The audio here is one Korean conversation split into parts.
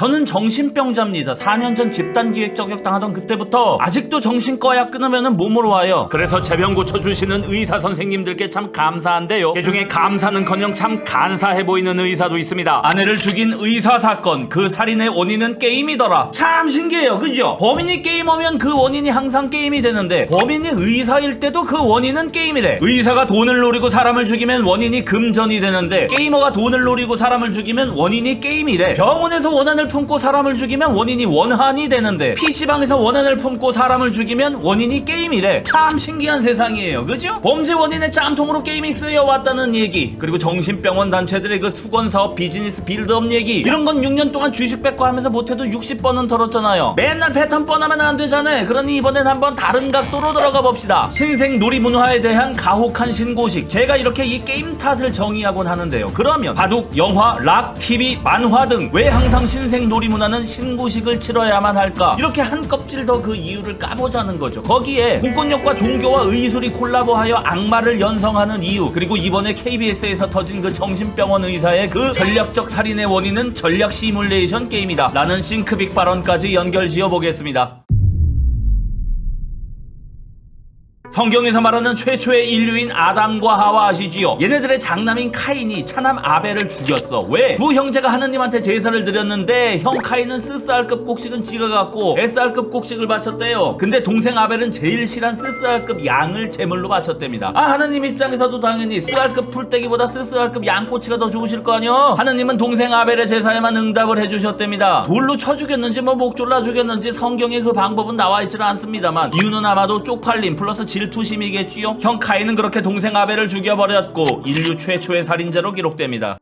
저는 정신병자입니다. 4년 전 집단 기획 저격당하던 그때부터 아직도 정신과약 끊으면 몸으로 와요. 그래서 제병 고쳐주시는 의사 선생님들께 참 감사한데요. 그중에 감사는커녕 참 간사해 보이는 의사도 있습니다. 아내를 죽인 의사 사건 그 살인의 원인은 게임이더라. 참 신기해요. 그죠? 범인이 게이머면 그 원인이 항상 게임이 되는데 범인이 의사일 때도 그 원인은 게임이래. 의사가 돈을 노리고 사람을 죽이면 원인이 금전이 되는데 게이머가 돈을 노리고 사람을 죽이면 원인이 게임이래. 병원에서 원한을 품고 사람을 죽이면 원인이 원한이 되는데 PC방에서 원한을 품고 사람을 죽이면 원인이 게임이래. 참 신기한 세상이에요. 그죠? 범죄 원인의 짬통으로 게임이 쓰여왔다는 얘기 그리고 정신병원 단체들의 그 수건 사업 비즈니스 빌드업 얘기 이런 건 6년 동안 주식 백과 하면서 못해도 60번은 털었잖아요. 맨날 패턴 뻔하면 안 되잖아요. 그러니 이번엔 한번 다른 각도로 들어가 봅시다. 신생 놀이문화에 대한 가혹한 신고식. 제가 이렇게 이 게임 탓을 정의하곤 하는데요. 그러면 바둑, 영화, 락, TV, 만화 등 왜 항상 신생 놀이문화는 신고식을 치러야만 할까? 이렇게 한 껍질 더 그 이유를 까보자는 거죠. 거기에 공권력과 종교와 의술이 콜라보하여 악마를 연성하는 이유 그리고 이번에 KBS에서 터진 그 정신병원 의사의 그 전략적 살인의 원인은 전략 시뮬레이션 게임이다 라는 싱크빅 발언까지 연결 지어 보겠습니다. 성경에서 말하는 최초의 인류인 아담과 하와 아시지요? 얘네들의 장남인 카인이 차남 아벨을 죽였어. 왜? 두 형제가 하느님한테 제사를 드렸는데 형 카인은 스스알급 곡식은 지가 갖고 S알급 곡식을 바쳤대요. 근데 동생 아벨은 제일 실한 스스알급 양을 제물로 바쳤답니다. 아 하느님 입장에서도 당연히 스알급 풀떼기보다 스스알급 양꼬치가 더 좋으실 거 아니요? 하느님은 동생 아벨의 제사에만 응답을 해주셨답니다. 돌로 쳐 죽였는지 뭐 목 졸라 죽였는지 성경에 그 방법은 나와 있지는 않습니다만 이유는 아마도 쪽팔림 플러스 질 투심이겠지요. 형 카인은 그렇게 동생 아벨을 죽여버렸고 인류 최초의 살인자로 기록됩니다.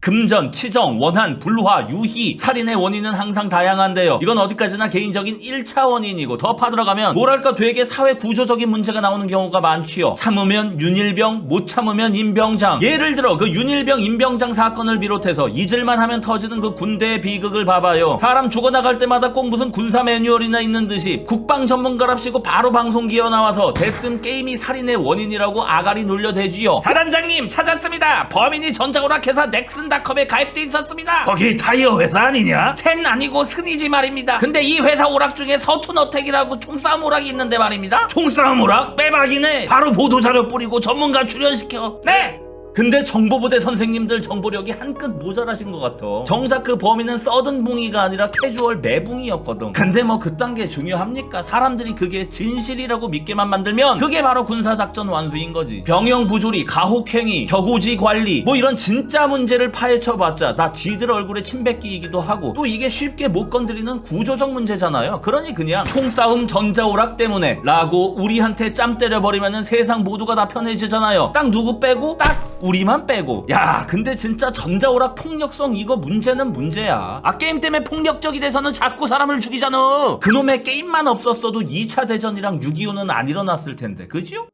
금전, 치정, 원한, 불화, 유희, 살인의 원인은 항상 다양한데요. 이건 어디까지나 개인적인 1차 원인이고 더 파들어가면 뭐랄까 되게 사회 구조적인 문제가 나오는 경우가 많지요. 참으면 윤일병, 못 참으면 임병장. 예를 들어 그 윤일병, 임병장 사건을 비롯해서 잊을만 하면 터지는 그 군대의 비극을 봐봐요. 사람 죽어나갈 때마다 꼭 무슨 군사 매뉴얼이나 있는 듯이 국방 전문가랍시고 바로 방송 기어 나와서 대뜸 게임이 살인의 원인이라고 아가리 놀려대지요. 사단장님 찾았습니다. 범인이 전자오락 회사 넥슨 닷컴에 가입돼 있었습니다. 거기 타이어 회사 아니냐? 샌 아니고 스니지 말입니다. 근데 이 회사 오락 중에 서툰어택이라고 총싸움 오락이 있는데 말입니다. 총싸움 오락? 빼박이네. 바로 보도자료 뿌리고 전문가 출연시켜. 네! 근데 정보부대 선생님들 정보력이 한끗 모자라신 것 같아. 정작 그 범인은 써든 붕이가 아니라 캐주얼 매붕이었거든. 근데 뭐 그딴 게 중요합니까? 사람들이 그게 진실이라고 믿게만 만들면 그게 바로 군사작전 완수인 거지. 병영 부조리, 가혹행위, 격오지 관리 뭐 이런 진짜 문제를 파헤쳐봤자 다 지들 얼굴에 침 뱉기이기도 하고 또 이게 쉽게 못 건드리는 구조적 문제잖아요. 그러니 그냥 총싸움 전자오락 때문에 라고 우리한테 짬 때려버리면은 세상 모두가 다 편해지잖아요. 딱 누구 빼고 딱 우리만 빼고. 야 근데 진짜 전자오락 폭력성 이거 문제는 문제야. 아 게임 때문에 폭력적이 돼서는 자꾸 사람을 죽이잖아. 그놈의 게임만 없었어도 2차 대전이랑 6.25는 안 일어났을 텐데. 그죠?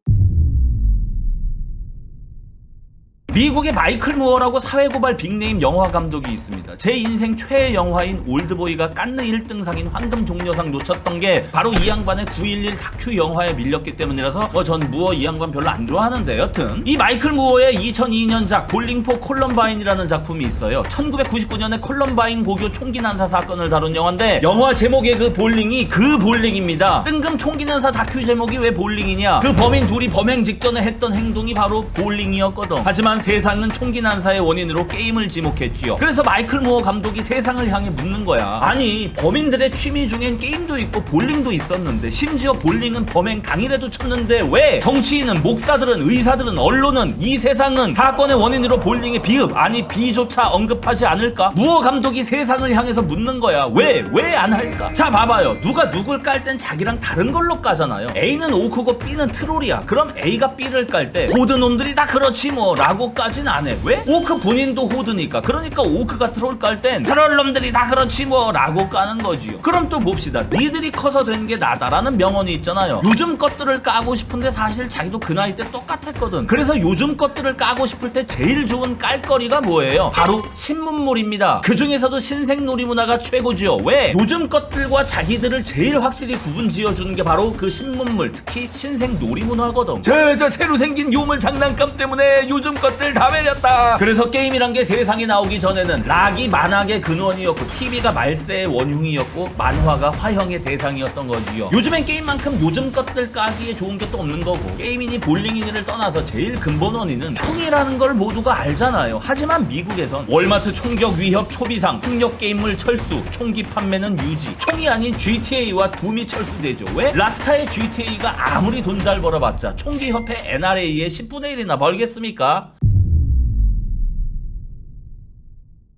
미국의 마이클 무어라고 사회고발 빅네임 영화 감독이 있습니다. 제 인생 최애 영화인 올드보이가 깐느 1등상인 황금 종려상 놓쳤던 게 바로 이 양반의 911 다큐 영화에 밀렸기 때문이라서 어, 전 무어 이 양반 별로 안 좋아하는데 여튼 이 마이클 무어의 2002년작 볼링포 콜럼바인이라는 작품이 있어요. 1999년에 콜럼바인 고교 총기 난사 사건을 다룬 영화인데 영화 제목의 그 볼링이 그 볼링입니다. 뜬금 총기 난사 다큐 제목이 왜 볼링이냐? 그 범인 둘이 범행 직전에 했던 행동이 바로 볼링이었거든. 하지만 세상은 총기 난사의 원인으로 게임을 지목했지요. 그래서 마이클 무어 감독이 세상을 향해 묻는 거야. 아니 범인들의 취미 중엔 게임도 있고 볼링도 있었는데 심지어 볼링은 범행 당일에도 쳤는데 왜 정치인은 목사들은 의사들은 언론은 이 세상은 사건의 원인으로 볼링의 비읍 아니 비조차 언급하지 않을까? 무어 감독이 세상을 향해서 묻는 거야. 왜? 왜 안 할까? 자 봐봐요. 누가 누굴 깔 땐 자기랑 다른 걸로 까잖아요. A는 오크고 B는 트롤이야. 그럼 A가 B를 깔때 호드 놈들이 다 그렇지 뭐 라고 까진 안 해. 왜? 오크 본인도 호드니까. 그러니까 오크가 트롤 깔 땐 트롤 놈들이 다 그렇지 뭐 라고 까는 거지요. 그럼 또 봅시다. 니들이 커서 된 게 나다라는 명언이 있잖아요. 요즘 것들을 까고 싶은데 사실 자기도 그 나이 때 똑같았거든. 그래서 요즘 것들을 까고 싶을 때 제일 좋은 깔거리가 뭐예요? 바로 신문물입니다. 그 중에서도 신생 놀이문화가 최고지요. 왜? 요즘 것들과 자기들을 제일 확실히 구분 지어주는 게 바로 그 신문물, 특히 신생 놀이문화거든. 저, 저 새로 생긴 요물 장난감 때문에 요즘 것들 것들 다 베렸다. 그래서 게임이란 게 세상에 나오기 전에는 락이 만악의 근원이었고 TV가 말세의 원흉이었고 만화가 화형의 대상이었던 거지요. 요즘엔 게임만큼 요즘 것들 까기에 좋은 게 또 없는 거고 게임이니 볼링이니를 떠나서 제일 근본 원인은 총이라는 걸 모두가 알잖아요. 하지만 미국에선 월마트 총격 위협 초비상 폭력 게임물 철수 총기 판매는 유지 총이 아닌 GTA와 둠이 철수되죠. 왜? 락스타의 GTA가 아무리 돈 잘 벌어봤자 총기 협회 NRA의 10분의 1이나 벌겠습니까?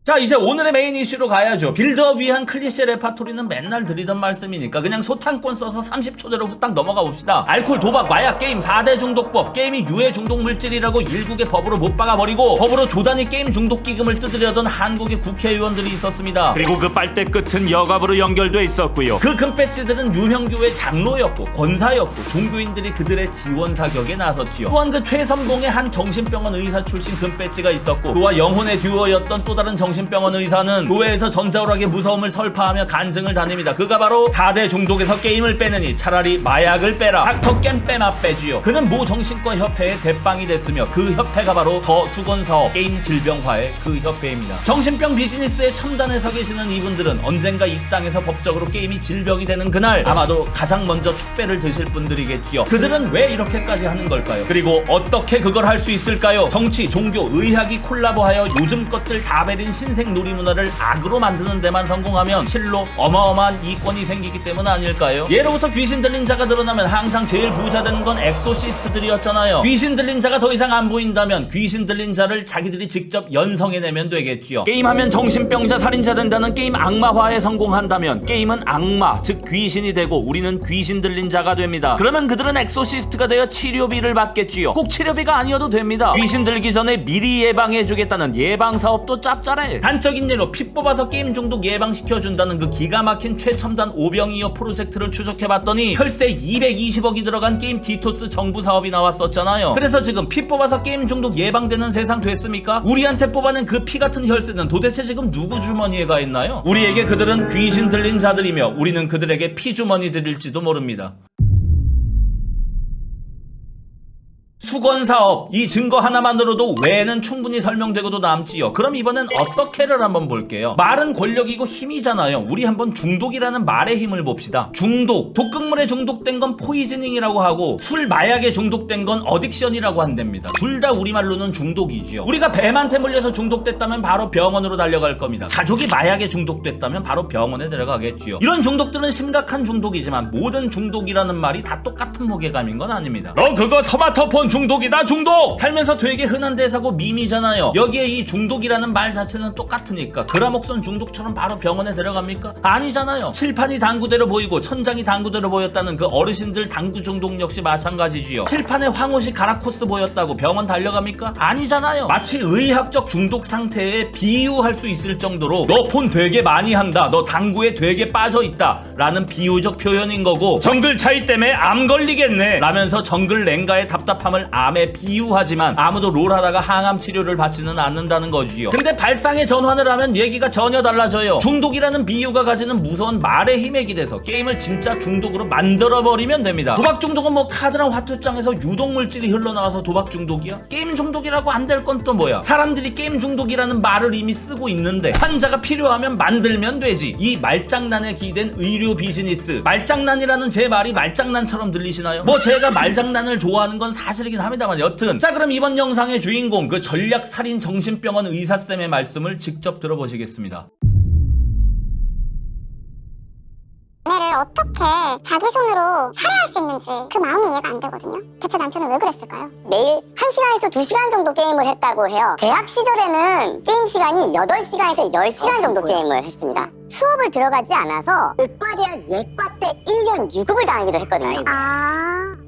자 이제 오늘의 메인 이슈로 가야죠 빌드업 위한 클리셰 레파토리는 맨날 드리던 말씀이니까 그냥 소탄권 써서 30초대로 후딱 넘어가 봅시다 알콜 도박 마약 게임 4대 중독법 게임이 유해 중독 물질이라고 일국의 법으로 못 박아버리고 법으로 조단위 게임 중독 기금을 뜯으려던 한국의 국회의원들이 있었습니다 그리고 그 빨대 끝은 여갑으로 연결돼 있었고요. 그 금배지들은 유형교회 장로였고 권사였고 종교인들이 그들의 지원 사격에 나섰지요. 또한 그 최선봉의 한 정신병원 의사 출신 금배지가 있었고 그와 영혼의 듀오였던 또 다른 정신 병원 의사는 교회에서 전자오락의 무서움을 설파하며 간증을 다닙니다. 그가 바로 4대 중독에서 게임을 빼느니 차라리 마약을 빼라. 닥터 겜 빼마 빼지요. 그는 모 정신과 협회의 대빵이 됐으며 그 협회가 바로 더 수건 사업 게임 질병화의 그 협회입니다. 정신병 비즈니스의 첨단에 서 계시는 이분들은 언젠가 이 땅에서 법적으로 게임이 질병이 되는 그날 아마도 가장 먼저 축배를 드실 분들이겠지요. 그들은 왜 이렇게까지 하는 걸까요? 그리고 어떻게 그걸 할 수 있을까요? 정치, 종교, 의학이 콜라보하여 요즘 것들 다 베린 신생 놀이문화를 악으로 만드는 데만 성공하면 실로 어마어마한 이권이 생기기 때문 아닐까요? 예로부터 귀신 들린 자가 늘어나면 항상 제일 부자 되는 건 엑소시스트들이었잖아요. 귀신 들린 자가 더 이상 안 보인다면 귀신 들린 자를 자기들이 직접 연성해내면 되겠지요. 게임하면 정신병자 살인자 된다는 게임 악마화에 성공한다면 게임은 악마, 즉 귀신이 되고 우리는 귀신 들린 자가 됩니다. 그러면 그들은 엑소시스트가 되어 치료비를 받겠지요. 꼭 치료비가 아니어도 됩니다. 귀신 들기 전에 미리 예방해주겠다는 예방 사업도 짭짤해. 단적인 예로 피 뽑아서 게임 중독 예방시켜준다는 그 기가 막힌 최첨단 오병이어 프로젝트를 추적해봤더니 혈세 220억이 들어간 게임 디토스 정부 사업이 나왔었잖아요. 그래서 지금 피 뽑아서 게임 중독 예방되는 세상 됐습니까? 우리한테 뽑아낸 그 피 같은 혈세는 도대체 지금 누구 주머니에 가 있나요? 우리에게 그들은 귀신 들린 자들이며 우리는 그들에게 피 주머니 들일지도 모릅니다. 수건 사업 이 증거 하나만으로도 왜는 충분히 설명되고도 남지요. 그럼 이번엔 어떻게를 한번 볼게요. 말은 권력이고 힘이잖아요. 우리 한번 중독이라는 말의 힘을 봅시다. 중독 독극물에 중독된 건 포이즈닝이라고 하고 술 마약에 중독된 건 어딕션이라고 한답니다. 둘 다 우리말로는 중독이지요. 우리가 뱀한테 물려서 중독됐다면 바로 병원으로 달려갈 겁니다. 가족이 마약에 중독됐다면 바로 병원에 들어가겠지요. 이런 중독들은 심각한 중독이지만 모든 중독이라는 말이 다 똑같은 무게감인 건 아닙니다. 너 그거 스마트폰 중독이다 중독! 살면서 되게 흔한 대사고 밈이잖아요. 여기에 이 중독이라는 말 자체는 똑같으니까 그라목선 중독처럼 바로 병원에 들어갑니까? 아니잖아요. 칠판이 당구대로 보이고 천장이 당구대로 보였다는 그 어르신들 당구 중독 역시 마찬가지지요. 칠판에 황옷이 가라코스 보였다고 병원 달려갑니까? 아니잖아요. 마치 의학적 중독 상태에 비유할 수 있을 정도로 너 폰 되게 많이 한다. 너 당구에 되게 빠져 있다. 라는 비유적 표현인 거고 정글 차이 때문에 암 걸리겠네. 라면서 정글 랭가의 답답함을 암에 비유하지만 아무도 롤하다가 항암 치료를 받지는 않는다는 거지요. 근데 발상의 전환을 하면 얘기가 전혀 달라져요. 중독이라는 비유가 가지는 무서운 말의 힘에 기대서 게임을 진짜 중독으로 만들어버리면 됩니다. 도박 중독은 뭐 카드랑 화투장에서 유독 물질이 흘러나와서 도박 중독이야? 게임 중독이라고 안 될 건 또 뭐야? 사람들이 게임 중독이라는 말을 이미 쓰고 있는데 환자가 필요하면 만들면 되지. 이 말장난에 기댄 의료 비즈니스. 말장난이라는 제 말이 말장난처럼 들리시나요? 뭐 제가 말장난을 좋아하는 건 사실 이긴 합니다만 여튼 자 그럼 이번 영상의 주인공 그 전략 살인 정신병원 의사쌤의 말씀을 직접 들어보시겠습니다. 아내를 어떻게 자기 손으로 살해할 수 있는지 그 마음이 이해가 안 되거든요. 대체 남편은 왜 그랬을까요? 매일 1시간에서 2시간 정도 게임을 했다고 해요. 대학 시절에는 게임 시간이 8시간에서 10시간 정도 게임을 했습니다. 수업을 들어가지 않아서 의과대학 예과 때 1년 유급을 당하기도 했거든요. 아,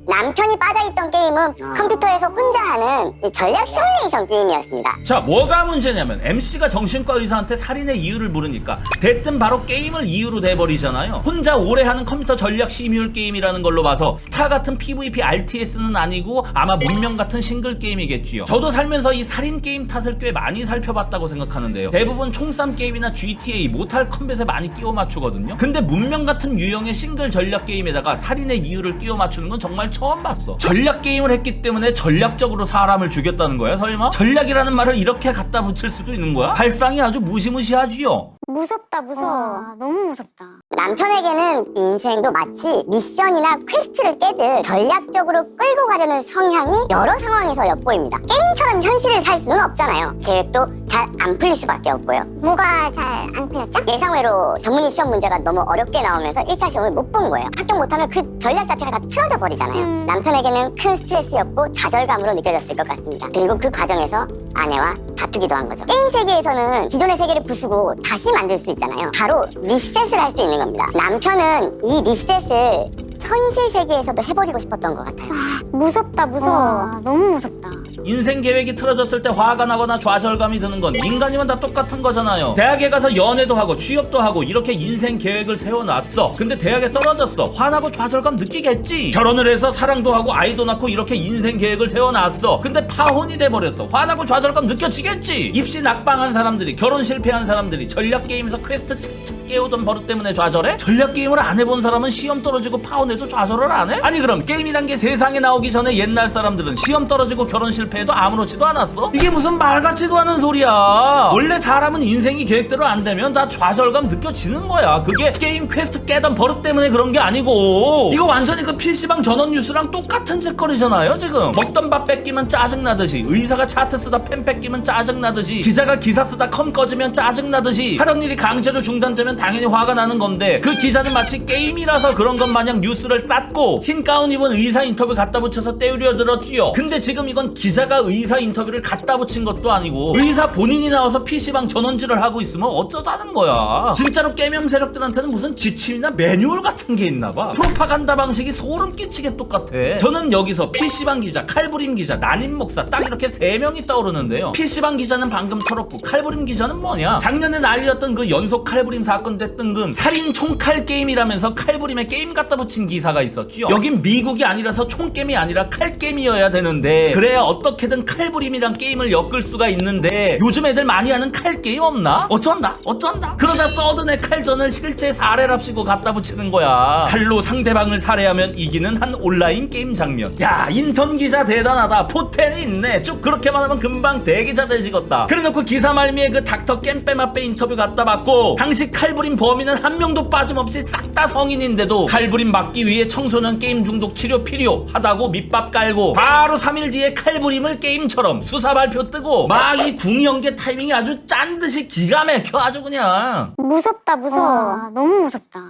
남편이 빠져있던 게임은 컴퓨터에서 혼자 하는 이 전략 시뮬레이션 게임이었습니다. 자 뭐가 문제냐면 MC가 정신과 의사한테 살인의 이유를 물으니까 대뜸 바로 게임을 이유로 돼버리잖아요. 혼자 오래 하는 컴퓨터 전략 시뮬 게임이라는 걸로 봐서 스타 같은 PVP RTS는 아니고 아마 문명 같은 싱글 게임이겠지요. 저도 살면서 이 살인 게임 탓을 꽤 많이 살펴봤다고 생각하는데요. 대부분 총싸움 게임이나 GTA 모탈 컴뱃에 많이 끼워 맞추거든요. 근데 문명 같은 유형의 싱글 전략 게임에다가 살인의 이유를 끼워 맞추는 건 정말 처음 봤어. 전략 게임을 했기 때문에 전략적으로 사람을 죽였다는 거야, 설마? 전략이라는 말을 이렇게 갖다 붙일 수도 있는 거야? 발상이 아주 무시무시하지요. 무섭다 무서워. 너무 무섭다. 남편에게는 인생도 마치 미션이나 퀘스트를 깨듯 전략적으로 끌고 가려는 성향이 여러 상황에서 엿보입니다. 게임처럼 현실을 살 수는 없잖아요. 계획도 잘 안 풀릴 수밖에 없고요. 뭐가 잘 안 풀렸죠? 예상외로 전문의 시험 문제가 너무 어렵게 나오면서 1차 시험을 못 본 거예요. 합격 못하면 그 전략 자체가 다 틀어져 버리잖아요. 음. 남편에게는 큰 스트레스였고 좌절감으로 느껴졌을 것 같습니다. 그리고 그 과정에서 아내와 다투기도 한 거죠. 게임 세계에서는 기존의 세계를 부수고 다시 만들 수 있잖아요. 바로 리셋을 할 수 있는 겁니다. 남편은 이 리셋을 현실 세계에서도 해버리고 싶었던 것 같아요. 무섭다 무서워. 너무 무섭다. 인생 계획이 틀어졌을 때 화가 나거나 좌절감이 드는 건 인간이면 다 똑같은 거잖아요. 대학에 가서 연애도 하고 취업도 하고 이렇게 인생 계획을 세워놨어. 근데 대학에 떨어졌어. 화나고 좌절감 느끼겠지. 결혼을 해서 사랑도 하고 아이도 낳고 이렇게 인생 계획을 세워놨어. 근데 파혼이 돼버렸어. 화나고 좌절감 느껴지겠지. 입시 낙방한 사람들이 결혼 실패한 사람들이 전략 게임에서 퀘스트 착착 깨우던 버릇 때문에 좌절해? 전략 게임을 안 해본 사람은 시험 떨어지고 파혼해도 좌절을 안 해? 아니 그럼 게임이란 게 세상에 나오기 전에 옛날 사람들은 시험 떨어지고 결혼 실패해도 아무렇지도 않았어? 이게 무슨 말 같지도 않은 소리야 원래 사람은 인생이 계획대로 안 되면 다 좌절감 느껴지는 거야 그게 게임 퀘스트 깨던 버릇 때문에 그런 게 아니고 이거 완전히 그 PC방 전원 뉴스랑 똑같은 짓거리잖아요 지금 먹던 밥 뺏기면 짜증나듯이 의사가 차트 쓰다 펜 뺏기면 짜증나듯이 기자가 기사 쓰다 컴 꺼지면 짜증나듯이 하던 일이 강제로 중단되면 당연히 화가 나는 건데 그 기자는 마치 게임이라서 그런 것 마냥 뉴스를 쌌고 흰 가운 입은 의사 인터뷰 갖다 붙여서 때우려 들었지요. 근데 지금 이건 기자가 의사 인터뷰를 갖다 붙인 것도 아니고 의사 본인이 나와서 PC방 전원질을 하고 있으면 어쩌자는 거야? 진짜로 깨명 세력들한테는 무슨 지침이나 매뉴얼 같은 게 있나 봐. 프로파간다 방식이 소름 끼치게 똑같아. 저는 여기서 PC방 기자, 칼부림 기자, 난임 목사 딱 이렇게 세 명이 떠오르는데요. PC방 기자는 방금 털었고 칼부림 기자는 뭐냐? 작년에 난리였던 그 연속 칼부림 사건 때 뜬금. 살인 총칼 게임이라면서 칼부림에 게임 갖다 붙인 기사가 있었지요 여긴 미국이 아니라서 총게임이 아니라 칼게임이어야 되는데 그래야 어떻게든 칼부림이랑 게임을 엮을 수가 있는데 요즘 애들 많이 하는 칼 게임 없나? 어쩐다? 어쩐다? 그러다 서든의 칼전을 실제 사례랍시고 갖다 붙이는 거야. 칼로 상대방을 살해하면 이기는 한 온라인 게임 장면. 야 인턴 기자 대단하다. 포텐이 있네. 쭉 그렇게만 하면 금방 대기자 되지겠다. 그래놓고 기사 말미에 그 닥터 겜빼마빼 인터뷰 갖다 받고 당시 칼 부림 범인은 한 명도 빠짐없이 싹 다 성인인데도 칼부림 막기 위해 청소년 게임 중독 치료 필요하다고 밑밥 깔고 바로 3일 뒤에 칼부림을 게임처럼 수사 발표 뜨고 막 이궁 연계 타이밍이 아주 짠 듯이 기가 막혀 아주 그냥 무섭다 무서워. 너무 무섭다.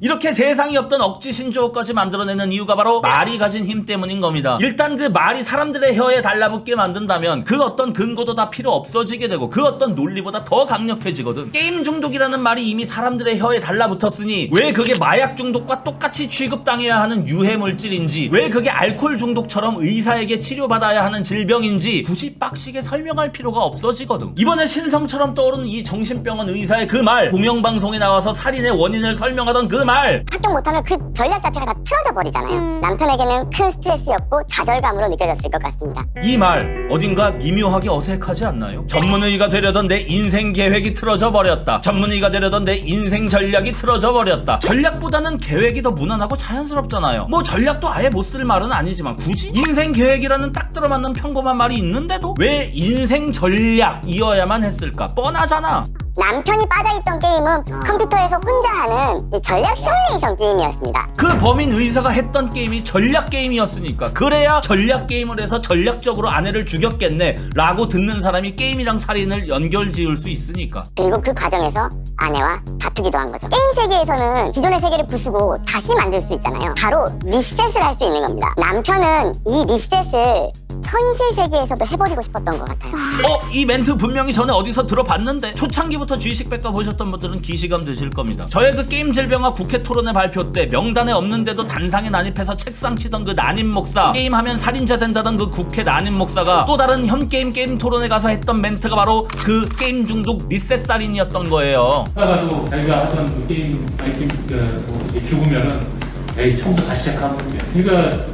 이렇게 세상이 없던 억지 신조어까지 만들어내는 이유가 바로 말이 가진 힘 때문인 겁니다. 일단 그 말이 사람들의 혀에 달라붙게 만든다면 그 어떤 근거도 다 필요 없어지게 되고 그 어떤 논리보다 더 강력해지거든. 게임 중독이라는 말이 이미 사람들의 혀에 달라붙었으니 왜 그게 마약 중독과 똑같이 취급당해야 하는 유해 물질인지 왜 그게 알코올 중독처럼 의사에게 치료받아야 하는 질병인지 굳이 빡시게 설명할 필요가 없어지거든. 이번에 신성처럼 떠오른 이 정신병원 의사의 그 말 공영방송에 나와서 살인의 원인을 설명하던 그말 합격 못하면 그 전략 자체가 다 틀어져 버리잖아요. 남편에게는 큰 스트레스였고 좌절감으로 느껴졌을 것 같습니다. 이 말 어딘가 미묘하게 어색하지 않나요? 전문의가 되려던 내 인생 계획이 틀어져 버렸다. 전문의가 되려던 내 인생 전략이 틀어져 버렸다. 전략보다는 계획이 더 무난하고 자연스럽잖아요. 뭐 전략도 아예 못 쓸 말은 아니지만 굳이 인생 계획이라는 딱 들어맞는 평범한 말이 있는데도 왜 인생 전략이어야만 했을까? 뻔하잖아. 남편이 빠져있던 게임은 컴퓨터에서 혼자 하는 이 전략 시뮬레이션 게임이었습니다. 그 범인 의사가 했던 게임이 전략 게임이었으니까 그래야 전략 게임을 해서 전략적으로 아내를 죽였겠네 라고 듣는 사람이 게임이랑 살인을 연결 지을 수 있으니까 그리고 그 과정에서 아내와 다투기도 한 거죠. 게임 세계에서는 기존의 세계를 부수고 다시 만들 수 있잖아요. 바로 리셋을 할 수 있는 겁니다. 남편은 이 리셋을 현실 세계에서도 해버리고 싶었던 것 같아요. 어? 이 멘트 분명히 전에 어디서 들어봤는데 초창기부터 주식백과 보셨던 분들은 기시감 드실 겁니다 저의 그 게임 질병과 국회 토론회 발표 때 명단에 없는데도 단상에 난입해서 책상 치던 그 난임 목사 게임하면 살인자 된다던 그 국회 난임 목사가 또 다른 현게임 게임 토론회 가서 했던 멘트가 바로 그 게임 중독 리셋 살인이었던 거예요 하다가도 자기가 하던 그 게임 아이템 그, 뭐 이렇게 죽으면은 에이 처음부터 다시 시작하면 돼. 그러니까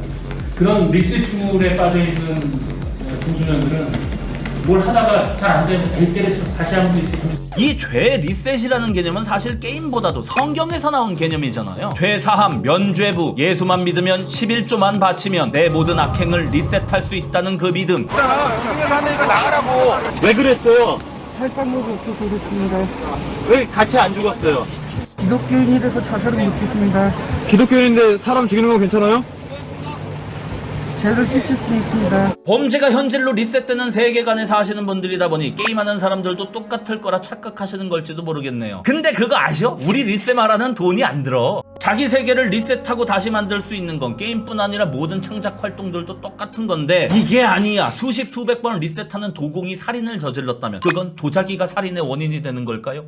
그런 리셋 툴에 빠져 있는 청소년들은 뭘 하다가 잘 안 되면 에이 때려쳐 다시 하면 되지. 이죄 리셋이라는 개념은 사실 게임보다도 성경에서 나온 개념이잖아요. 죄 사함, 면죄부, 예수만 믿으면 11조만 바치면 내 모든 악행을 리셋할 수 있다는 그 믿음. 왜 그랬어요? 살빵목이 없어서 그렇습니다. 왜 같이 안 죽었어요? 기독교인이라서 자살을 못했습니다. 기독교인인데 사람 죽이는 건 괜찮아요? 죄를 씻을 수 있습니다. 범죄가 현질로 리셋되는 세계관에 사시는 분들이다 보니 게임하는 사람들도 똑같을 거라 착각하시는 걸지도 모르겠네요. 근데 그거 아셔? 우리 리셋마라는 돈이 안 들어. 자기 세계를 리셋하고 다시 만들 수 있는 건 게임뿐 아니라 모든 창작 활동들도 똑같은 건데 이게 아니야. 수십 수백 번 리셋하는 도공이 살인을 저질렀다면 그건 도자기가 살인의 원인이 되는 걸까요?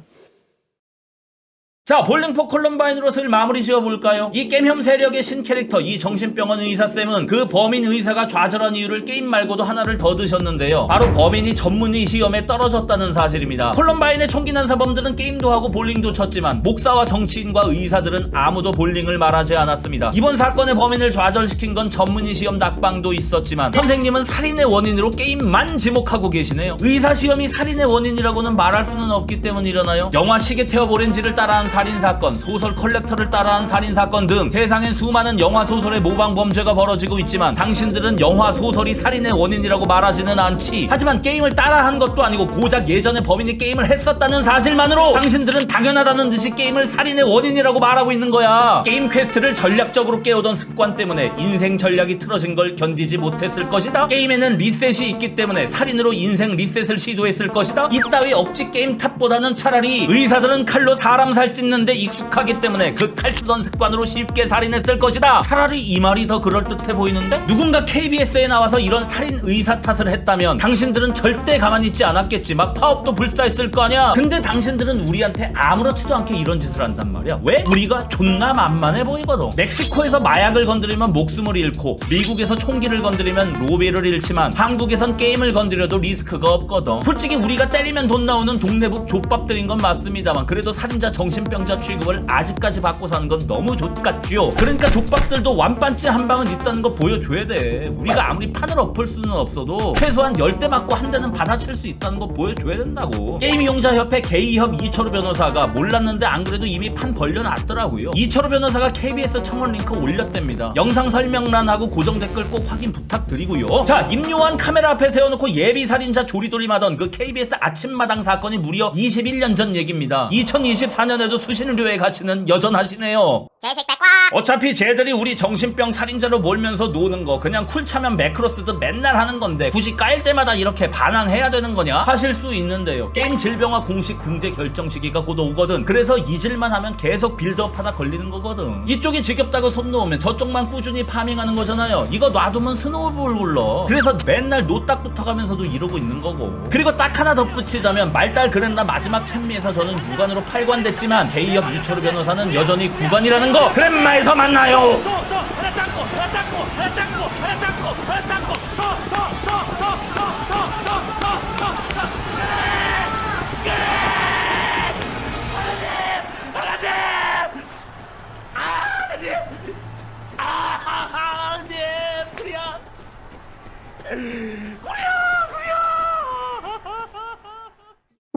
자, 볼링포 콜럼바인으로 슬 마무리 지어볼까요? 이 게임혐 세력의 신캐릭터, 이 정신병원 의사쌤은 그 범인 의사가 좌절한 이유를 게임 말고도 하나를 더 드셨는데요. 바로 범인이 전문의 시험에 떨어졌다는 사실입니다. 콜럼바인의 총기 난사범들은 게임도 하고 볼링도 쳤지만, 목사와 정치인과 의사들은 아무도 볼링을 말하지 않았습니다. 이번 사건의 범인을 좌절시킨 건 전문의 시험 낙방도 있었지만, 선생님은 살인의 원인으로 게임만 지목하고 계시네요. 의사 시험이 살인의 원인이라고는 말할 수는 없기 때문이려나요? 영화 시계태어 오렌지를 따라한 살인 사건, 소설 컬렉터를 따라한 살인 사건 등 세상엔 수많은 영화 소설의 모방 범죄가 벌어지고 있지만 당신들은 영화 소설이 살인의 원인이라고 말하지는 않지. 하지만 게임을 따라한 것도 아니고 고작 예전에 범인이 게임을 했었다는 사실만으로 당신들은 당연하다는 듯이 게임을 살인의 원인이라고 말하고 있는 거야. 게임 퀘스트를 전략적으로 깨우던 습관 때문에 인생 전략이 틀어진 걸 견디지 못했을 것이다. 게임에는 리셋이 있기 때문에 살인으로 인생 리셋을 시도했을 것이다. 이따위 억지 게임 탑보다는 차라리 의사들은 칼로 사람 살 찐는데 익숙하기 때문에 그 칼 쓰던 습관으로 쉽게 살인했을 것이다. 차라리 이 말이 더 그럴듯해 보이는데 누군가 KBS에 나와서 이런 살인 의사 탓을 했다면 당신들은 절대 가만히 있지 않았겠지. 막 파업도 불사했을 거 아니야. 근데 당신들은 우리한테 아무렇지도 않게 이런 짓을 한단 말이야. 왜? 우리가 존나 만만해 보이거든. 멕시코에서 마약을 건드리면 목숨을 잃고 미국에서 총기를 건드리면 로비를 잃지만 한국에선 게임을 건드려도 리스크가 없거든. 솔직히 우리가 때리면 돈 나오는 동네북 족밥들인 건 맞습니다만 그래도 살인자 정신병 자 취급을 아직까지 받고 사는 건 너무 족같죠. 그러니까 족밥들도 완반째 한 방은 있다는 거 보여줘야 돼. 우리가 아무리 판을 엎을 수는 없어도 최소한 열 대 맞고 한 대는 받아칠 수 있다는 거 보여줘야 된다고. 게임 이용자 협회 게이협 이철우 변호사가 몰랐는데 안 그래도 이미 판 벌려놨더라고요. 이철우 변호사가 KBS 청원 링크 올렸답니다. 영상 설명란하고 고정 댓글 꼭 확인 부탁드리고요. 자, 임요한 카메라 앞에 세워놓고 예비 살인자 조리돌림하던 그 KBS 아침마당 사건이 무려 21년 전 얘기입니다. 2024년에도 수신료의 가치는 여전하시네요. 제식 백과 어차피 쟤들이 우리 정신병 살인자로 몰면서 노는 거 그냥 쿨 차면 매크로스도 맨날 하는 건데 굳이 까일 때마다 이렇게 반항해야 되는 거냐? 하실 수 있는데요. 게임 질병화 공식 등재 결정 시기가 곧 오거든. 그래서 잊을만 하면 계속 빌드업 하다 걸리는 거거든. 이쪽이 지겹다고 손 놓으면 저쪽만 꾸준히 파밍하는 거잖아요. 이거 놔두면 스노우볼 굴러. 그래서 맨날 노딱 붙어가면서도 이러고 있는 거고. 그리고 딱 하나 덧붙이자면 말달 그랬나 마지막 챔미에서 저는 유관으로 8관 됐지만 게이협 이철우 변호사는 여전히 9관이라는 거. 그랜마에서 만나요.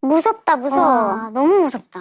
무섭다 무서워. 너무 무섭다